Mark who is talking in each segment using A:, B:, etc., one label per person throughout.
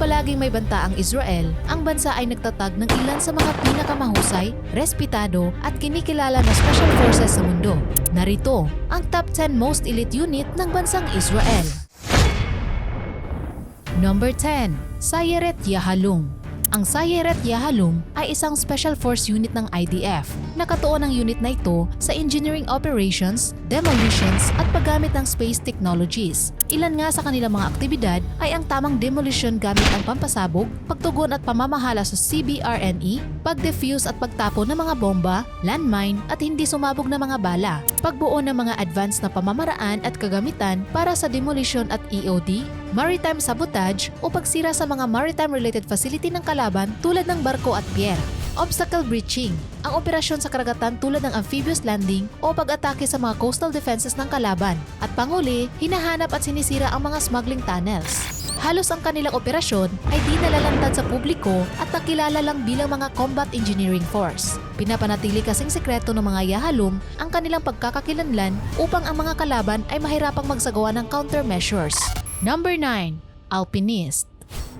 A: palaging may banta ang Israel, ang bansa ay nagtatag ng ilan sa mga pinakamahusay, respetado at kinikilala na special forces sa mundo. Narito ang top 10 most elite unit ng bansang Israel. Number 10, Sayeret Yahalum. Ang Sayeret Yahalum ay isang special force unit ng IDF. Nakatuon ang unit na ito sa engineering operations, demolitions at paggamit ng space technologies. Ilan nga sa kanilang mga aktibidad ay ang tamang demolition gamit ang pampasabog, pagtugon at pamamahala sa CBRNE, pag-defuse at pagtapon ng mga bomba, landmine at hindi sumabog na mga bala, pagbuo ng mga advanced na pamamaraan at kagamitan para sa demolition at EOD, maritime sabotage o pagsira sa mga maritime-related facility ng kalaban tulad ng barko at pier. Obstacle breaching, ang operasyon sa karagatan tulad ng amphibious landing o pag-atake sa mga coastal defenses ng kalaban. At panguli, hinahanap at sinisira ang mga smuggling tunnels. Halos ang kanilang operasyon ay di nalalantad sa publiko at nakilala lang bilang mga combat engineering force. Pinapanatili kasing sekreto ng mga Yahalum ang kanilang pagkakakilanlan upang ang mga kalaban ay mahirapang magsagawa ng countermeasures. Number 9. Alpinist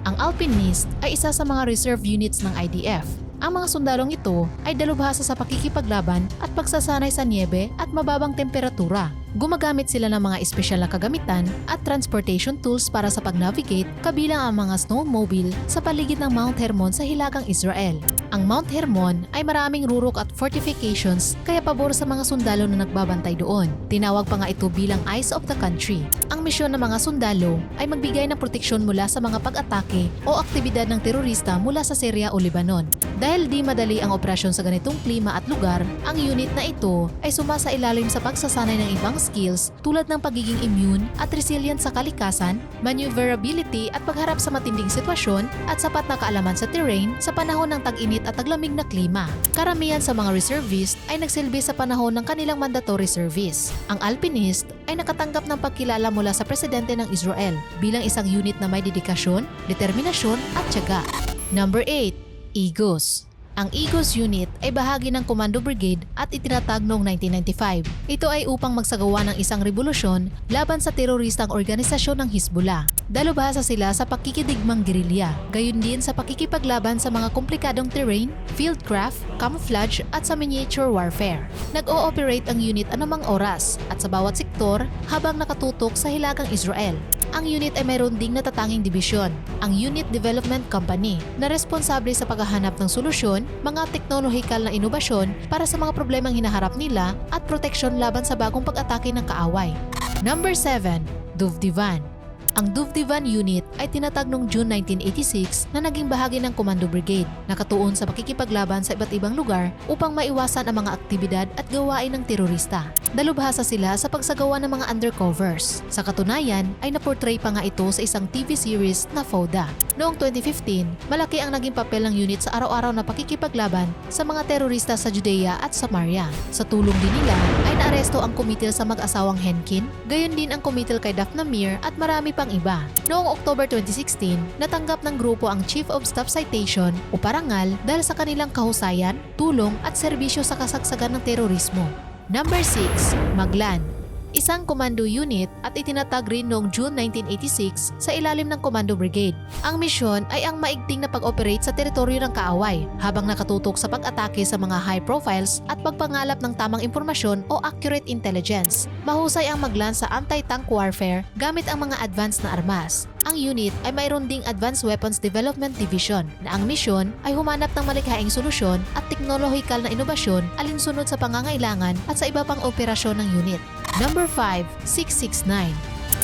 A: Ang Alpinist ay isa sa mga reserve units ng IDF. Ang mga sundalong ito ay dalubhasa sa pakikipaglaban at pagsasanay sa niebe at mababang temperatura. Gumagamit sila ng mga espesyal na kagamitan at transportation tools para sa pag-navigate kabilang ang mga snowmobile sa paligid ng Mount Hermon sa Hilagang Israel. Ang Mount Hermon ay maraming rurok at fortifications kaya pabor sa mga sundalo na nagbabantay doon. Tinawag pa nga ito bilang Eyes of the Country. Ang misyon ng mga sundalo ay magbigay ng proteksyon mula sa mga pag-atake o aktibidad ng terorista mula sa Syria o Lebanon. Dahil di madali ang operasyon sa ganitong klima at lugar, ang unit na ito ay sumasa ilalim sa pagsasanay ng ibang skills tulad ng pagiging immune at resilient sa kalikasan, maneuverability at pagharap sa matinding sitwasyon at sapat na kaalaman sa terrain sa panahon ng tag-init at taglamig na klima. Karamihan sa mga reservist ay nagsilbi sa panahon ng kanilang mandatory service. Ang alpinist ay nakatanggap ng pagkilala mula sa presidente ng Israel bilang isang unit na may dedikasyon, determinasyon at tiyaga. Number 8. Eagles. Ang Eagles unit ay bahagi ng Commando Brigade at itinatag noong 1995. Ito ay upang magsagawa ng isang revolusyon laban sa teroristang organisasyon ng Hezbollah. Dalubhasa sila sa pakikidigmang gerilya, gayon din sa pakikipaglaban sa mga komplikadong terrain, fieldcraft, camouflage at sa miniature warfare. Nag-ooperate ang unit anumang oras at sa bawat sektor habang nakatutok sa hilagang Israel. Ang unit ay mayroon ding natatanging dibisyon, ang Unit Development Company, na responsable sa paghahanap ng solusyon, mga teknolohikal na inobasyon para sa mga problemang hinaharap nila at proteksyon laban sa bagong pag-atake ng kaaway. Number 7. Duvdivan ang Duvdivan Unit ay tinatag noong June 1986 na naging bahagi ng Commando Brigade, nakatuon sa pakikipaglaban sa iba't ibang lugar upang maiwasan ang mga aktibidad at gawain ng terorista. Dalubhasa sila sa pagsagawa ng mga undercovers. Sa katunayan ay naportray pa nga ito sa isang TV series na FODA. Noong 2015, malaki ang naging papel ng unit sa araw-araw na pakikipaglaban sa mga terorista sa Judea at Samaria. Sa tulong din nila ay naaresto ang kumitil sa mag-asawang Henkin, gayon din ang kumitil kay Daphne Mir at marami pang iba. Noong October 2016, natanggap ng grupo ang Chief of Staff Citation o parangal dahil sa kanilang kahusayan, tulong at serbisyo sa kasagsagan ng terorismo. Number 6. Maglan Isang komando unit at itinatag rin noong June 1986 sa ilalim ng Commando Brigade. Ang misyon ay ang maigting na pag-operate sa teritoryo ng kaaway habang nakatutok sa pag-atake sa mga high profiles at pagpangalap ng tamang impormasyon o accurate intelligence. Mahusay ang maglan sa anti-tank warfare gamit ang mga advanced na armas. Ang unit ay mayroon ding Advanced Weapons Development Division na ang misyon ay humanap ng malikhaing solusyon at teknolohikal na inobasyon alinsunod sa pangangailangan at sa iba pang operasyon ng unit. Number 5, 669.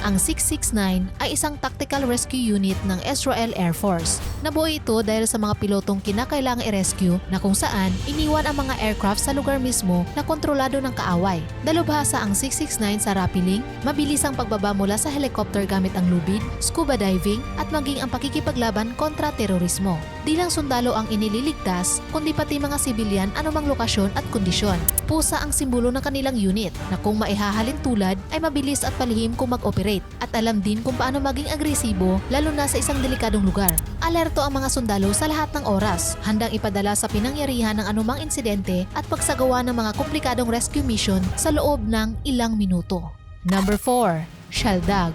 A: Ang 669 ay isang tactical rescue unit ng Israel Air Force. Nabuo ito dahil sa mga pilotong kinakailangang i-rescue na kung saan iniwan ang mga aircraft sa lugar mismo na kontrolado ng kaaway. Dalubhasa ang 669 sa rappelling, mabilis ang pagbaba mula sa helicopter gamit ang lubid, scuba diving at maging ang pakikipaglaban kontra terorismo. Di lang sundalo ang inililigtas, kundi pati mga sibilyan anumang lokasyon at kondisyon. Pusa ang simbolo ng kanilang unit na kung maihahalin tulad ay mabilis at palihim kung mag-operate at alam din kung paano maging agresibo lalo na sa isang delikadong lugar. Alerto ang mga sundalo sa lahat ng oras, handang ipadala sa pinangyarihan ng anumang insidente at pagsagawa ng mga komplikadong rescue mission sa loob ng ilang minuto. Number 4. Shaldag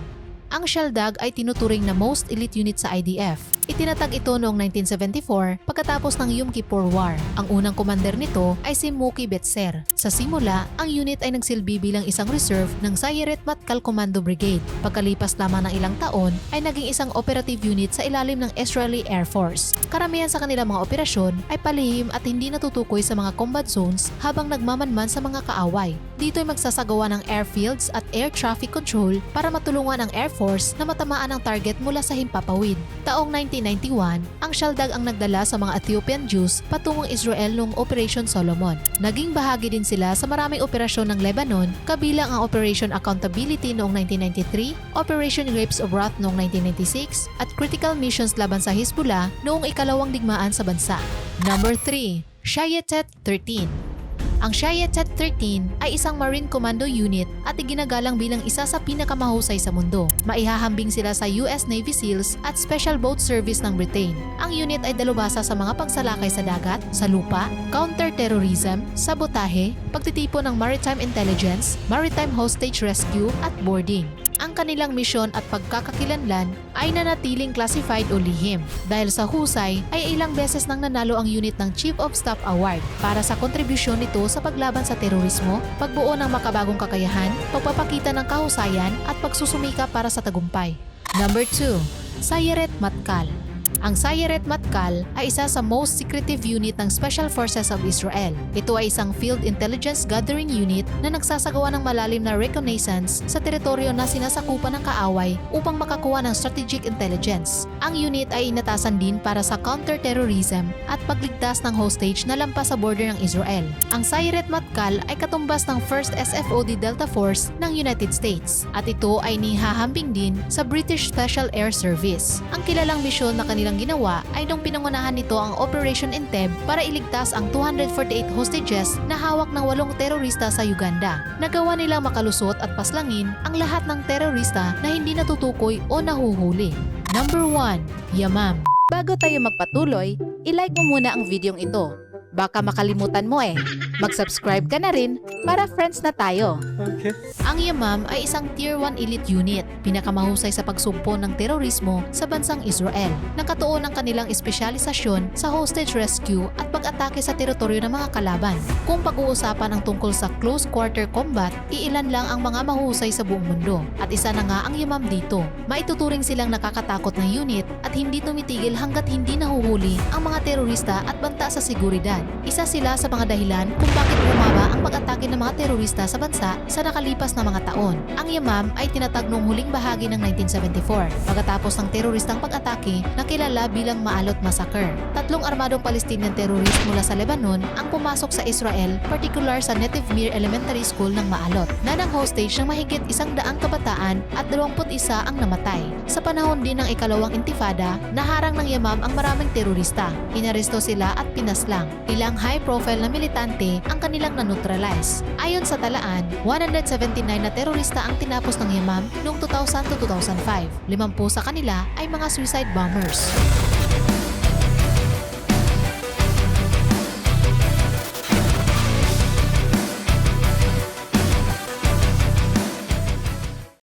A: Ang Shaldag ay tinuturing na most elite unit sa IDF. Itinatag ito noong 1974 pagkatapos ng Yom Kippur War. Ang unang commander nito ay si Muki Betzer. Sa simula, ang unit ay nagsilbi bilang isang reserve ng Sayeret Matkal Commando Brigade. Pagkalipas lamang ng ilang taon, ay naging isang operative unit sa ilalim ng Israeli Air Force. Karamihan sa kanilang mga operasyon ay palihim at hindi natutukoy sa mga combat zones habang nagmamanman sa mga kaaway. Dito ay magsasagawa ng airfields at air traffic control para matulungan ang Air Force na matamaan ang target mula sa himpapawid. Taong 1991, ang Shaldag ang nagdala sa mga Ethiopian Jews patungong Israel noong Operation Solomon. Naging bahagi din sila sa maraming operasyon ng Lebanon kabilang ang Operation Accountability noong 1993, Operation Grapes of Wrath noong 1996, at critical missions laban sa Hezbollah noong ikalawang digmaan sa bansa. Number 3. Shayetet 13 ang Shayetet 13 ay isang Marine Commando Unit at iginagalang bilang isa sa pinakamahusay sa mundo. Maihahambing sila sa US Navy SEALs at Special Boat Service ng Britain. Ang unit ay dalubhasa sa mga pagsalakay sa dagat, sa lupa, counter-terrorism, sabotahe, pagtitipon ng maritime intelligence, maritime hostage rescue at boarding ang kanilang misyon at pagkakakilanlan ay nanatiling classified o lihim. Dahil sa husay ay ilang beses nang nanalo ang unit ng Chief of Staff Award para sa kontribusyon nito sa paglaban sa terorismo, pagbuo ng makabagong kakayahan, pagpapakita ng kahusayan at pagsusumika para sa tagumpay. Number 2. Sayeret Matkal ang Sayeret Matkal ay isa sa most secretive unit ng Special Forces of Israel. Ito ay isang field intelligence gathering unit na nagsasagawa ng malalim na reconnaissance sa teritoryo na sinasakupan ng kaaway upang makakuha ng strategic intelligence. Ang unit ay inatasan din para sa counter-terrorism at pagligtas ng hostage na lampas sa border ng Israel. Ang Sayeret Matkal ay katumbas ng 1st SFOD Delta Force ng United States at ito ay nihahambing din sa British Special Air Service. Ang kilalang misyon na kanilang ginawa ay nung pinangunahan nito ang Operation Entebbe para iligtas ang 248 hostages na hawak ng walong terorista sa Uganda. Nagawa nilang makalusot at paslangin ang lahat ng terorista na hindi natutukoy o nahuhuli. Number 1. Yamam
B: Bago tayo magpatuloy, ilike mo muna ang videong ito. Baka makalimutan mo eh. Mag-subscribe ka na rin para friends na tayo.
C: Okay.
A: Ang Yamam ay isang Tier 1 elite unit, pinakamahusay sa pagsugpo ng terorismo sa bansang Israel. Nakatuon ang kanilang espesyalisasyon sa hostage rescue at pag-atake sa teritoryo ng mga kalaban. Kung pag-uusapan ang tungkol sa close quarter combat, iilan lang ang mga mahusay sa buong mundo. At isa na nga ang Yamam dito. Maituturing silang nakakatakot na unit at hindi tumitigil hanggat hindi nahuhuli ang mga terorista at banta sa seguridad. Isa sila sa mga dahilan kung bakit bumaba ang pag-atake ng mga terorista sa bansa sa nakalipas na mga taon. Ang Yamam ay tinatag noong huling bahagi ng 1974 pagkatapos ng teroristang pag-atake na kilala bilang Maalot Massacre. Tatlong armadong Palestinian terrorist mula sa Lebanon ang pumasok sa Israel, particular sa Netiv Mir Elementary School ng Maalot, na ng hostage ng mahigit isang daang kabataan at 21 ang namatay. Sa panahon din ng ikalawang intifada, naharang ng Yamam ang maraming terorista. Inaresto sila at pinaslang. Ilang high-profile na militante ang kanilang na-neutralize. Ayon sa talaan, 179 na terorista ang tinapos ng Yamam noong 2000 to 2005. Limampu sa kanila ay mga suicide bombers.